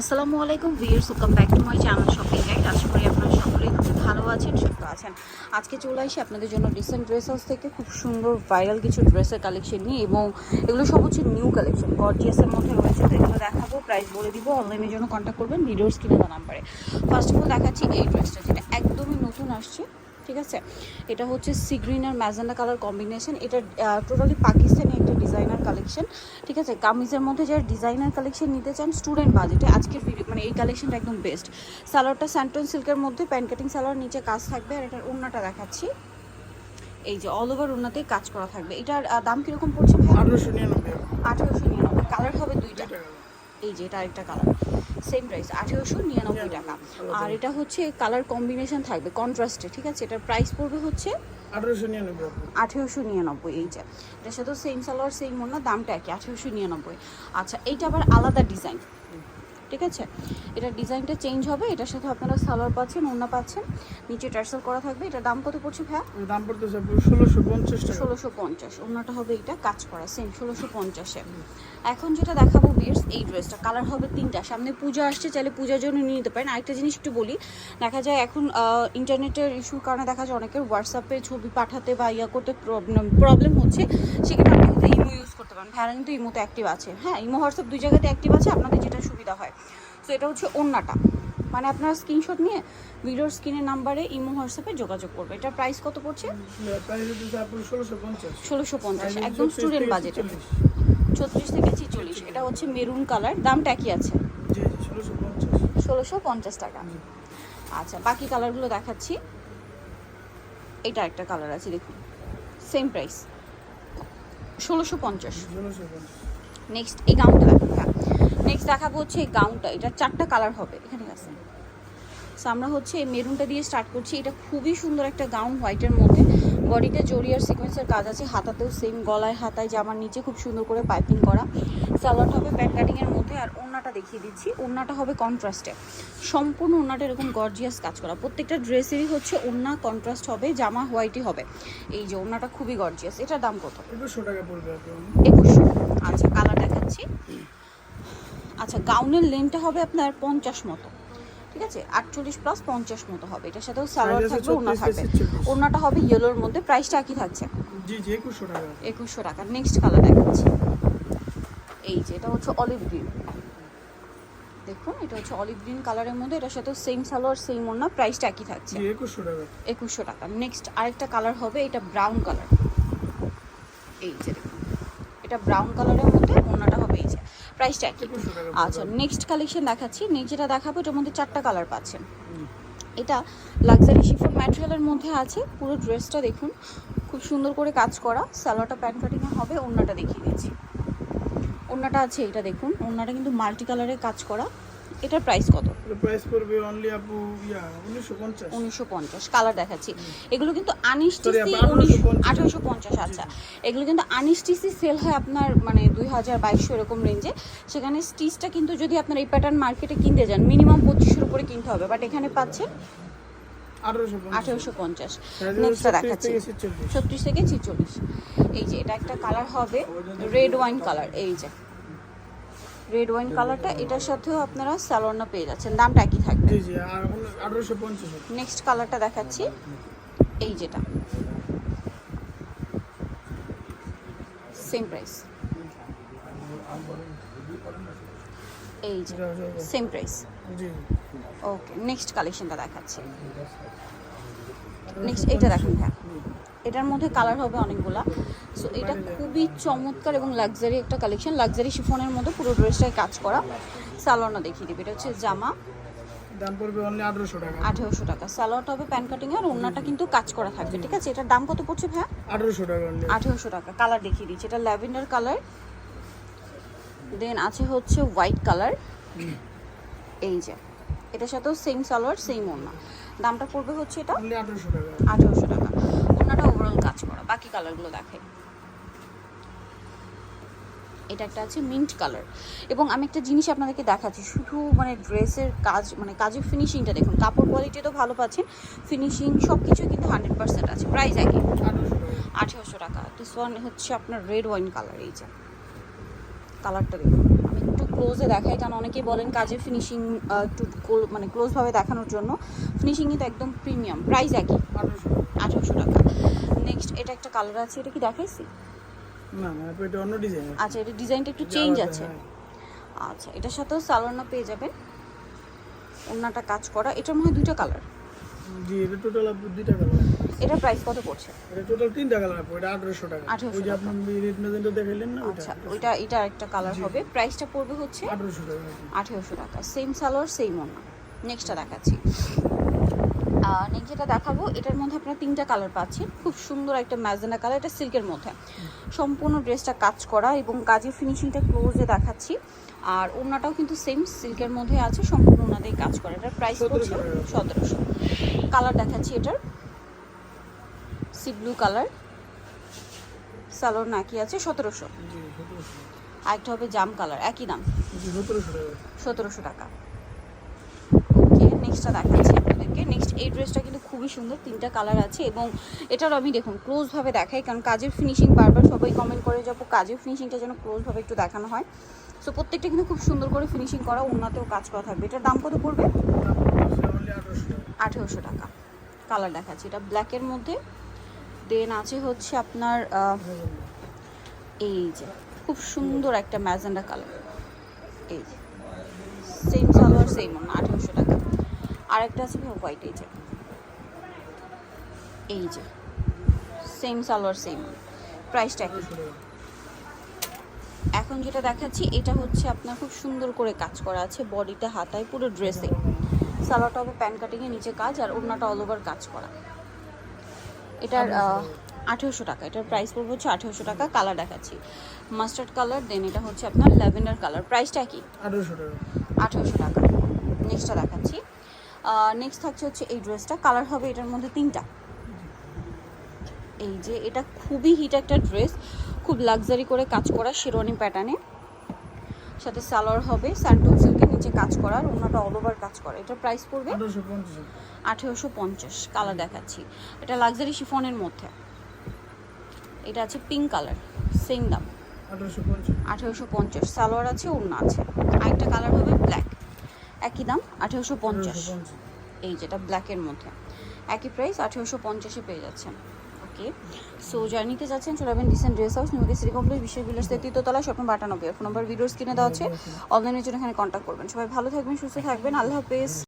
আসসালামু আলাইকুম viewers welcome back to my channel shopping guide আশা করি আপনারা সকলেই খুব ভালো আছেন, সুস্থ আছেন। আজকে চলে আসি আপনাদের জন্য ডিসেন্ট ড্রেস হাউস থেকে, খুব সুন্দর ভাইরাল কিছু ড্রেসের কালেকশন নিয়ে এবং এগুলো সব হচ্ছে নিউ কালেকশন গর্জিয়াসের মধ্যে রয়েছে, তো এগুলো দেখাবো প্রাইস বলে দিব অনলাইনের জন্য কন্ট্যাক্ট করবেন ভিডিওর স্ক্রিনে দেওয়া নাম্বারে ফার্স্ট অফ অল দেখাচ্ছি এই ড্রেসটা যেটা একদমই নতুন আসছে। ঠিক আছে? এটা হচ্ছে সি গ্রিন আর ম্যাজেন্ডা কালার কম্বিনেশন এটা টোটালি পাকিস্তানি একটা ডিজাইনার কালেকশন ঠিক আছে? কামিজের মধ্যে যারা ডিজাইনার কালেকশন নিতে চান স্টুডেন্ট বাজেটে আজকের ভিডিও মানে এই কালেকশনটা একদম বেস্ট সালোয়ারটা স্যান্টন সিল্কের মধ্যে প্যান্ট কাটিং সালোয়ার নিচে কাজ থাকবে আর এটার ওড়নাটা দেখাচ্ছি। এই যে অল ওভার ওড়নাতে কাজ করা থাকবে। এটার দাম কীরকম পড়ছে আঠারোশো নিরানব্বই। আঠেরোশো নিরানব্বই। কালার হবে দুইটা। এই যে এটা আরেকটা কালার সেম প্রাইস আঠেরোশো নিরানব্বই টাকা। আর এটা হচ্ছে কালার কম্বিনেশন থাকবে কন্ট্রাস্টে ঠিক আছে? এটার প্রাইস পড়বে হচ্ছে আঠেরোশো নিরানব্বই আঠেরোশো নিরানব্বই এই যে। এটার সাথে সেম সালোয়ার সেম ওনার দামটা একই আঠেরোশো নিরানব্বই। আচ্ছা এইটা আবার আলাদা ডিজাইন ঠিক আছে? এটা ডিজাইনটা চেঞ্জ হবে এটার সাথে আপনারা সালোয়ার পাচ্ছেন ওনা পাচ্ছেন নিচে টার্সেল করা থাকবে এটার দাম কত পড়ছে ভাইয়া? দাম পড়তেছে আপনার ষোলোশো পঞ্চাশ টাকা। ষোলোশো পঞ্চাশ ওড়নাটা হবে এটা কাজ করা সেম ষোলোশো পঞ্চাশে। এখন যেটা দেখাবো বিয়ার্স এই ড্রেসটা কালার হবে তিনটা সামনে পূজা আসছে চাইলে পূজার জন্য নিয়ে নিতে পারেন। আরেকটা জিনিস একটু বলি দেখা যায় এখন ইন্টারনেটের ইস্যুর কারণে দেখা যায় অনেকের হোয়াটসঅ্যাপে ছবি পাঠাতে বা ইয়া করতে প্রবলেম প্রবলেম হচ্ছে সেক্ষেত্রে আপনি করতে পারেন। ভাইরা কিন্তু ইমোতে অ্যাক্টিভ আছে। হ্যাঁ ইমো হোয়াটসঅ্যাপ দুই জায়গাতে অ্যাক্টিভ আছে আপনাদের যেটা সুবিধা হয়। তো এটা হচ্ছে ওড়নাটা। মানে আপনারা স্ক্রিনশট নিয়ে ভিডিওর স্ক্রিনের নাম্বারে ইমো হোয়াটসঅ্যাপে যোগাযোগ করবে। এটা প্রাইস কত পড়ছে? প্রাইস হচ্ছে আপনার ষোলোশো পঞ্চাশ। একদম স্টুডেন্ট 30 বাজেটে ছত্রিশ থেকে ছিচল্লিশ এটা হচ্ছে মেরুন কালার দামটা কি আছে। ষোলোশো পঞ্চাশ। টাকা। আচ্ছা বাকি কালারগুলো দেখাচ্ছি। এটা একটা কালার আছে দেখুন। সেম প্রাইস ষোলোশো পঞ্চাশ। নেক্সট এই গাউনটা হ্যাঁ। নেক্সট দেখাবো হচ্ছে এই গাউনটা চারটা কালার হবে So, আমরা হচ্ছে মেরুনটা দিয়ে স্টার্ট করছি। এটা খুবই সুন্দর একটা গাউন হোয়াইটের মধ্যে। বডিতে জড়ি আর সিকোয়েন্সের কাজ আছে হাতাতেও সেম গলায় হাতায় জামার নিচে খুব সুন্দর করে পাইপিং করা। সালোয়ার হবে প্যান্ট কাটিংয়ের মধ্যে আর ওড়নাটা দেখিয়ে দিচ্ছি। ওড়নাটা হবে কন্ট্রাস্টে সম্পূর্ণ ওড়নাটা এরকম গর্জিয়াস কাজ করা। প্রত্যেকটা ড্রেসেরই হচ্ছে ওড়না কন্ট্রাস্ট হবে জামা হোয়াইটই হবে। এই যে ওড়নাটা খুবই গর্জিয়াস এটার দাম কত? একুশশো টাকা পড়বে একুশশো? আচ্ছা কালার দেখাচ্ছি। আচ্ছা গাউনের লেনটা হবে আপনার পঞ্চাশ মতো। ঠিক আছে? আটচল্লিশ প্লাস পঞ্চাশ মতো হবে। এটার সাথেও সালোয়ার থাকবে ওনা থাকবে। থেকে 40 ওনাটা হবে ইয়েলোর মধ্যে প্রাইসটা একই থাকছে। জি জি একুশশো টাকা। একুশশো টাকা। নেক্সট কালার দেখাচ্ছি। এই যে এটা হচ্ছে অলিভ গ্রিন দেখুন এটা হচ্ছে অলিভ গ্রিন কালারের মধ্যে এটার সাথে সেম সালোয়ার সেম ওনা প্রাইসটা একই থাকছে। একুশশো টাকা। একুশশো টাকা। নেক্সট আরেকটা কালার হবে এটা ব্রাউন কালার এই যে দেখুন। এটা ব্রাউন কালারের মধ্যে প্রাইসটা একই। আচ্ছা নেক্সট কালেকশন দেখাচ্ছি। নেক্সট যেটা দেখাবো, এটার মধ্যে চারটা কালার পাচ্ছেন। এটা লাক্সারি শিফন ম্যাটেরিয়ালের মধ্যে আছে। পুরো ড্রেসটা দেখুন, খুব সুন্দর করে কাজ করা। স্যালোটা প্যান্ট কাটিংয়ে হবে, ওড়নাটা দেখিয়ে দিচ্ছি। ওড়নাটা আছে, এটা দেখুন। ওড়নাটা কিন্তু মাল্টি কালারে কাজ করা। এটার প্রাইস কত? প্রাইস পড়বে অনলি আপু ইয়া উনিশশো পঞ্চাশ। উনিশশো পঞ্চাশ কালার দেখাচ্ছি। এগুলো কিন্তু আনিসটিসি উনিশ 1850 আঠারোশো পঞ্চাশ আচ্ছা। এগুলো কিন্তু আনিসটিসি সেল হয় আপনার মানে দুই হাজার বাইশশো এরকম রেঞ্জে সেখানে স্টিচটা কিন্তু যদি আপনার এই প্যাটার্ন মার্কেটে কিনতে যান মিনিমাম পঁচিশের উপরে কিনতে হবে। বাট এখানে পাচ্ছেন আঠারোশো পঞ্চাশ। আঠেরোশো পঞ্চাশ। Size নেক্সটটা হচ্ছে 36 থেকে 46 ছত্রিশ থেকে ছিচল্লিশ। এই যে এটা একটা কালার হবে রেড ওয়াইন কালার এই যে রেড ওয়াইন কালারটা এটার সাথেও আপনারা স্যালোনা পেয়ে যাচ্ছেন। দামটা একই থাকবে। জি জি আর আঠারোশো পঞ্চাশ নেক্সট কালারটা দেখাচ্ছি। এই যেটা। সেম প্রাইস এই যে সেম প্রাইস জি। ওকে নেক্সট কালেকশনটা দেখাচ্ছি। নেক্সট এটা দেখুন হ্যাঁ। এটার মধ্যে কালার হবে অনেকগুলা। সো এটা খুবই চমৎকার এবং লাক্সারি একটা কালেকশন লাক্সারি শিফনের মধ্যে পুরো ড্রেসটায় কাজ করা। সালোয়ারটা দেখিয়ে দিবি। এটা হচ্ছে জামা। দাম পড়বে অনলি 1800 টাকা। 1800 টাকা। সালোয়ারটা হবে প্যান কাটিং আর ওন্নাটা কিন্তু কাজ করা থাকবে। ঠিক আছে? এটার দাম কত পড়ছে ভাই 1800 টাকা অনলি 1800 টাকা। কালার দেখিয়ে দিচ্ছি। এটা ল্যাভেন্ডার কালার দেন আছে হচ্ছে হোয়াইট কালার এই যে। এটার সাথেও সেম সালোয়ার সেম ওন্না দামটা পড়বে হচ্ছে এটা 1800 টাকা। 1800 কালারগুলো দেখে এটা একটা আছে মিন্ট কালার এবং আমি একটা জিনিস আপনাদেরকে দেখাচ্ছি, শুধু মানে ড্রেসের কাজ মানে কাজের ফিনিশিংটা দেখুন, কাপড় কোয়ালিটি তো ভালো পাচ্ছেন ফিনিশিং সব কিছু কিন্তু হান্ড্রেড পার্সেন্ট আছে প্রাইস একই। আঠারোশো টাকা দিস ওয়ান হচ্ছে আপনার রেড ওয়াইন কালার এই যে। কালারটা দেখুন, আমি একটু ক্লোজে দেখাই, কারণ অনেকেই বলেন কাজের ফিনিশিং একটু মানে ক্লোজভাবে দেখানোর জন্য। ফিনিশিং কিন্তু একদম প্রিমিয়াম প্রাইস একই। আঠারোশো টাকা। একটা কালার আছে এটা কি দেখাইছি? না না এটা অন্য ডিজাইন আচ্ছা এটা ডিজাইনটা একটু চেঞ্জ আছে। আচ্ছা এটার সাথেও সালোয়ারনা পেয়ে যাবেন। ওনাটা কাজ করা এটার মধ্যে দুইটা কালার জি এটা টোটাল দুইটা কালার এটা প্রাইস কত পড়ছে? এটা টোটাল তিনটা কালার আপু এটা আঠারোশো টাকা। ওই যে আপনি রেড মেজেন্টা দেখাইলেন না আচ্ছা ওইটা এটা একটা কালার হবে। প্রাইসটা পড়বে হচ্ছে আঠারোশো টাকা। আঠেরোশো টাকা। সেম সালোয়ার সেম ওনা নেক্সটটা দেখাচ্ছি। নেক্সট যেটা দেখাবো এটার মধ্যে আপনারা তিনটা কালার পাচ্ছেন। খুব সুন্দর একটা ম্যাজেনা কালার এটা সিল্কের মধ্যে। সম্পূর্ণ ড্রেসটা কাজ করা এবং কাজের ফিনিশিংটা ক্লোজে দেখাচ্ছি। আর ওনাটাও কিন্তু সেম সিল্কের মধ্যে আছে সম্পূর্ণ ওনাতেই কাজ করা। এটার প্রাইস পড়ছে সতেরোশো। কালার দেখাচ্ছি এটার। সি ব্লু কালার সালোয়ার নাকি আছে সতেরোশো। আরেকটা হবে জাম কালার একই দাম। সতেরোশো টাকা। সতেরোশো টাকা। ওকে নেক্সটটা দেখাচ্ছি। আপনাদেরকে নেক্সট এই ড্রেসটা কিন্তু খুবই সুন্দর, তিনটা কালার আছে এবং এটারও আমি দেখুন ক্লোজভাবে দেখাই, কারণ কাজের ফিনিশিং বারবার সবাই কমেন্ট করে যাব কাজের ফিনিশিংটা যেন ক্লোজভাবে একটু দেখানো হয়। সো প্রত্যেকটা কিন্তু খুব সুন্দর করে ফিনিশিং করা উন্নতেও কাজ করা থাকবে। এটার দাম কত পড়বে? আঠারোশো টাকা। কালার দেখাচ্ছি। এটা ব্ল্যাকের মধ্যে। দেন আছে হচ্ছে আপনার এই যে, খুব সুন্দর একটা ম্যাজেন্ডা কালার এই যে সেম সালোয়ার সেম আঠেরোশো টাকা। আরেকটা আছে হোয়াইট এই যে। এই যে। সেম সালোয়ার সেম প্রাইসটা একই এখন যেটা দেখাচ্ছি এটা হচ্ছে আপনার খুব সুন্দর করে কাজ করা আছে। বডিটা হাতায় পুরো ড্রেসে সালোয়ারটা হবে প্যান কাটিংয়ে নিচে কাজ আর ওড়নাটা অল ওভার কাজ করা। এটার আঠেরোশো টাকা। এটার প্রাইস পড়বে হচ্ছে আঠেরোশো টাকা। কালার দেখাচ্ছি। মাস্টার্ড কালার দেন এটা হচ্ছে আপনার ল্যাভেন্ডার কালার প্রাইসটা কি? আঠারোশো টাকা। আঠেরোশো টাকা। নেক্সটটা দেখাচ্ছি। নেক্সট থাকছে হচ্ছে এই ড্রেসটা কালার হবে এটার মধ্যে তিনটা। এই যে এটা খুবই হিট একটা ড্রেস খুব লাক্সারি করে কাজ করা শেরওয়ানি প্যাটার্নে সাথে সালোয়ার হবে স্যান্টুন সিল্কের নিচে কাজ করা আর ওনাটা অল ওভার কাজ করা। এটার প্রাইস পড়বে আঠেরোশো পঞ্চাশ। কালার দেখাচ্ছি। এটা লাক্সারি শিফনের মধ্যে। এটা আছে পিঙ্ক কালার সেম দাম। আঠারোশো পঞ্চাশ। আঠেরোশো পঞ্চাশ। সালোয়ার আছে ওড়না আছে। আরেকটা কালার হবে ব্ল্যাক একই দাম আঠেরোশো পঞ্চাশ। এই যেটা ব্ল্যাকের মধ্যে। একই প্রাইস আঠেরোশো পঞ্চাশে পেয়ে যাচ্ছেন। ওকে সো জার্নিতে যাচ্ছেন চোরাবেন ডিসেন্ট ড্রেস হাউস নিউকে সিটি কমপ্লেক্স বিশ্ববিলাস তৃতীয়তলা স্বপ্ন বাটানব্বই। ফোন নম্বর ভিডিওস কিনে দেওয়া আছে। অনলাইনের জন্য এখানে কন্ট্যাক্ট করবেন। সবাই ভালো থাকবেন সুস্থ থাকবেন। আল্লাহ হাফেজ।